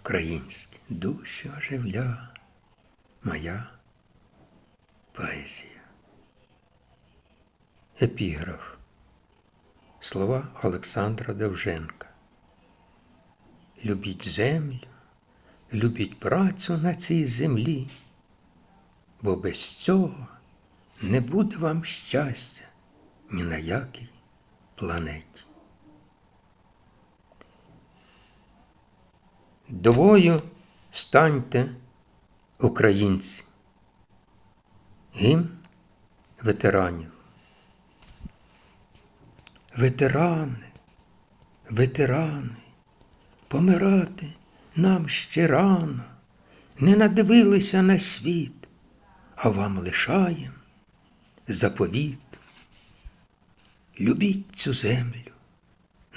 українські душі оживля, моя поезія. Епіграф. Слова Олександра Довженка. Любіть землю, любіть працю на цій землі, бо без цього не буде вам щастя ні на якій планеті. Двою станьте, українці, гімн ветеранів. Ветерани, ветерани, помирати нам ще рано, не надивилися на світ, а вам лишаєм заповіт. Любіть цю землю,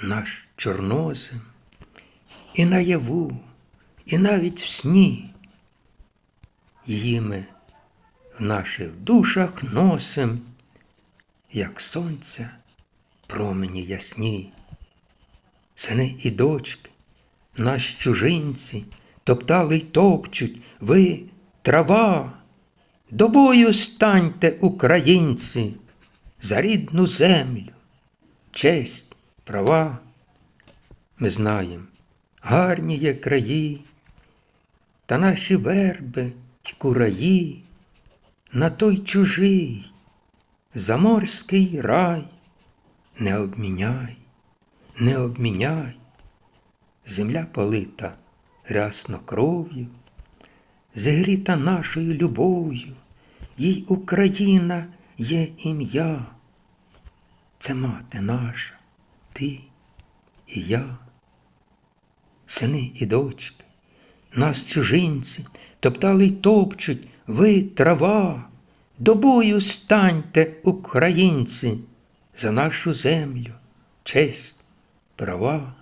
наш чорнозем, і наяву, і навіть в сні. Її ми в наших душах носим, як сонця промені ясні. Сини і дочки, наші чужинці, топтали й топчуть, ви трава. До бою станьте, українці, за рідну землю, честь, права. Ми знаємо, гарні є краї, та наші верби й кураї, на той чужий заморський рай не обміняй, не обміняй. Земля полита рясно кров'ю, зігріта нашою любов'ю, їй Україна є ім'я. Це мати наша, ти і я, сини і дочки, нас чужинці, топтали й топчуть, ви трава, до бою станьте, українці, за нашу землю, честь, права.